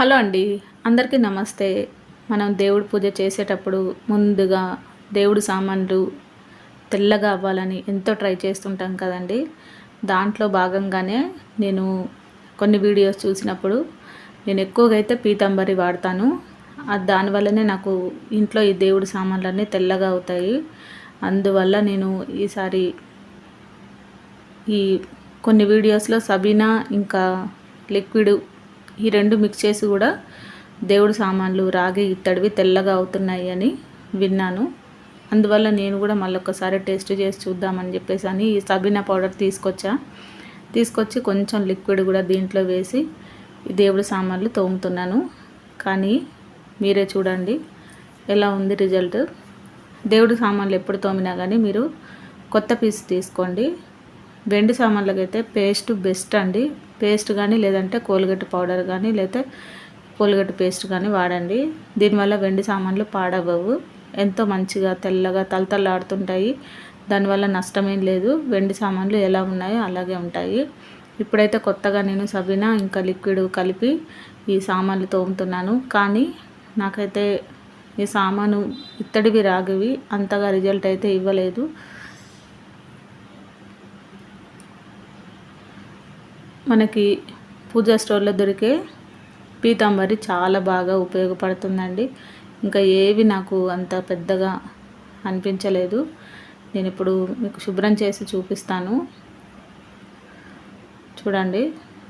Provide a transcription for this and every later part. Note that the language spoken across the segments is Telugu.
హలో అండి. అందరికీ నమస్తే. మనం దేవుడి పూజ చేసేటప్పుడు ముందుగా దేవుడు సామాన్లు తెల్లగా అవ్వాలని ఎంతో ట్రై చేస్తుంటాం కదండి. దాంట్లో భాగంగానే నేను కొన్ని వీడియోస్ చూసినప్పుడు నేను ఎక్కువగా అయితే పీతాంబరి వాడతాను. దానివల్లనే నాకు ఇంట్లో ఈ దేవుడి సామాన్లన్నీ తెల్లగా అవుతాయి. అందువల్ల నేను ఈసారి ఈ కొన్ని వీడియోస్లో సబీనా ఇంకా లిక్విడ్ ఈ రెండు మిక్స్ చేసి కూడా దేవుడు సామాన్లు రాగి ఇత్తడివి తెల్లగా అవుతున్నాయి అని విన్నాను. అందువల్ల నేను కూడా మళ్ళీ ఒకసారి టేస్ట్ చేసి చూద్దామని చెప్పేసి అని ఈ సబీనా పౌడర్ తీసుకొచ్చా. తీసుకొచ్చి కొంచెం లిక్విడ్ కూడా దీంట్లో వేసి దేవుడు దేవుడి సామాన్లు తోముతున్నాను. కానీ మీరే చూడండి ఎలా ఉంది రిజల్ట్. దేవుడి సామాన్లు ఎప్పుడు తోమినా కానీ మీరు కొత్త పీస్ తీసుకోండి. వెండి సామాన్లకైతే పేస్ట్ బెస్ట్ అండి. పేస్ట్ కానీ లేదంటే కోల్గేట్ పౌడర్ కానీ లేకపోతే కోల్గేట్ పేస్ట్ కానీ వాడండి. దీనివల్ల వెండి సామాన్లు పాడవవు ఎంతో మంచిగా తెల్లగా తలతల్లాడుతుంటాయి. దానివల్ల నష్టమేం లేదు. వెండి సామాన్లు ఎలా ఉన్నాయో అలాగే ఉంటాయి. ఇప్పుడైతే కొత్తగా నేను సబీనా ఇంకా లిక్విడ్ కలిపి ఈ సామాన్లు తోముతున్నాను. కానీ నాకైతే ఈ సామాను ఇత్తడివి రాగివి అంతగా రిజల్ట్ అయితే ఇవ్వలేదు. మనకి పూజా స్టోర్లో దొరికే పీతాంబరి చాలా బాగా ఉపయోగపడుతుందండి. ఇంకా ఏవి నాకు అంత పెద్దగా అనిపించలేదు. నేను ఇప్పుడు మీకు శుభ్రం చేసి చూపిస్తాను. చూడండి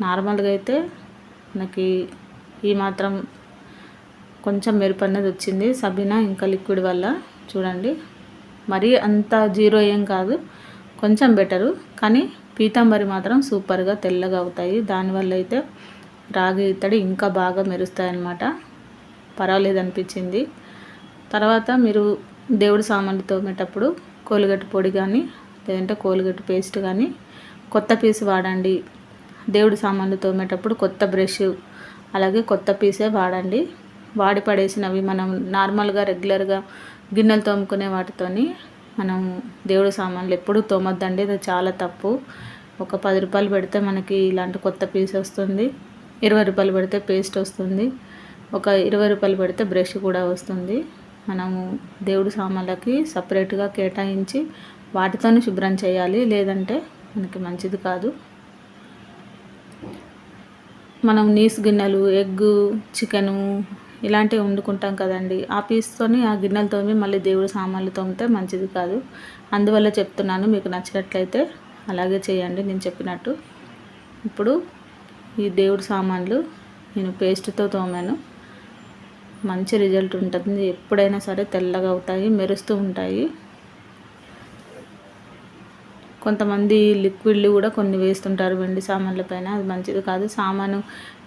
నార్మల్గా అయితే మనకి ఈ మాత్రం కొంచెం మెరుపు అన్నది వచ్చింది. సబీనా ఇంకా లిక్విడ్ వల్ల చూడండి మరీ అంత జీరో ఏం కాదు కొంచెం బెటరు. కానీ పీతాంబరి మాత్రం సూపర్గా తెల్లగా అవుతాయి. దానివల్ల అయితే రాగి ఇత్తడి ఇంకా బాగా మెరుస్తాయన్నమాట. పర్వాలేదు అనిపించింది తర్వాత మీరు దేవుడి సామాన్లు తోమేటప్పుడు కోలుగట్టు పొడి కానీ లేదంటే కోలుగట్టు పేస్ట్ కానీ కొత్త పీస్ వాడండి. దేవుడి సామాన్లు తోమేటప్పుడు కొత్త బ్రష్ అలాగే కొత్త పీసే వాడండి. వాడి పడేసినవి మనం నార్మల్గా రెగ్యులర్గా గిన్నెలు తోముకునే వాటితోని మనం దేవుడు సామాన్లు ఎప్పుడూ తోమొద్దండి. అది చాలా తప్పు. ఒక పది రూపాయలు పెడితే మనకి ఇలాంటి కొత్త పీస్ వస్తుంది. ఇరవై రూపాయలు పెడితే పేస్ట్ వస్తుంది. ఒక ఇరవై రూపాయలు పెడితే బ్రష్ కూడా వస్తుంది. మనము దేవుడు సామాన్లకి సపరేట్గా కేటాయించి వాటితోనే శుభ్రం చేయాలి. లేదంటే మనకి మంచిది కాదు. మనం నీస్ గిన్నెలు ఎగ్గు చికెను ఇలాంటివి వండుకుంటాం కదండి. ఆ పీస్తోని ఆ గిన్నెలతోమి మళ్ళీ దేవుడి సామాన్లు తోమితే మంచిది కాదు. అందువల్ల చెప్తున్నాను మీకు నచ్చినట్లయితే అలాగే చేయండి నేను చెప్పినట్టు. ఇప్పుడు ఈ దేవుడి సామాన్లు నేను పేస్ట్తో తోమాను. మంచి రిజల్ట్ ఉంటుంది. ఎప్పుడైనా సరే తెల్లగా అవుతాయి మెరుస్తూ ఉంటాయి. కొంతమంది లిక్విడ్లు కూడా కొన్ని వేస్తుంటారు వెండి సామాన్ల పైన. అది మంచిది కాదు. సామాను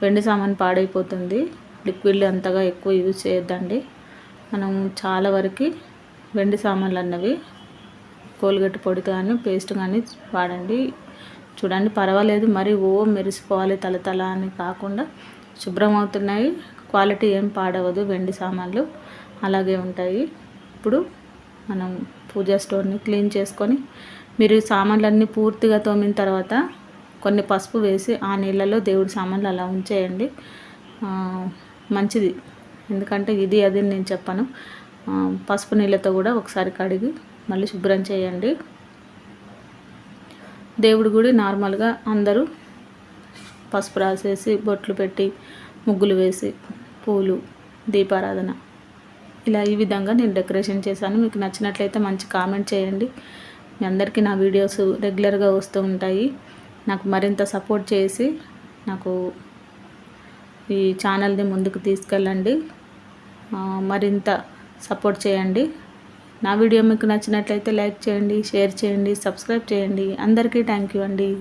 వెండి సామాను పాడైపోతుంది. లిక్విడ్లు అంతగా ఎక్కువ యూజ్ చేయొద్దండి. మనం చాలా వరకు వెండి సామాన్లు అన్నవి కోల్గేట్ పొడి కానీ పేస్ట్ కానీ వాడండి. చూడండి పర్వాలేదు. మరి ఓ మెరిసిపోవాలి తల తల అని కాకుండా శుభ్రం అవుతున్నాయి. క్వాలిటీ ఏం పాడవదు వెండి సామాన్లు. అలాగే ఉంటాయి. ఇప్పుడు మనం పూజా స్టోర్ని క్లీన్ చేసుకొని మీరు సామాన్లన్నీ పూర్తిగా తోమిన తర్వాత కొన్ని పసుపు వేసి ఆ నీళ్ళలో దేవుడి సామాన్లు అలా ఉంచేయండి. మంచిది. ఎందుకంటే ఇది అది నేను చెప్పను. పసుపు నీళ్ళతో కూడా ఒకసారి కడిగి మళ్ళీ శుభ్రం చేయండి. దేవుడి గుడి నార్మల్గా అందరూ పసుపు రాసేసి బొట్లు పెట్టి ముగ్గులు వేసి పూలు దీపారాధన. ఇలా ఈ విధంగా నేను డెకరేషన్ చేశాను. మీకు నచ్చినట్లయితే మంచి కామెంట్ చేయండి. మీ అందరికీ నా వీడియోస్ రెగ్యులర్గా వస్తూ ఉంటాయి. నాకు మరింత సపోర్ట్ చేసి నాకు ఈ ఛానల్ని ముందుకు తీసుకెళ్ళండి. మరింత సపోర్ట్ చేయండి. నా వీడియో మీకు నచ్చినట్లయితే లైక్ చేయండి షేర్ చేయండి సబ్స్క్రైబ్ చేయండి. అందరికీ థ్యాంక్ యూ అండి.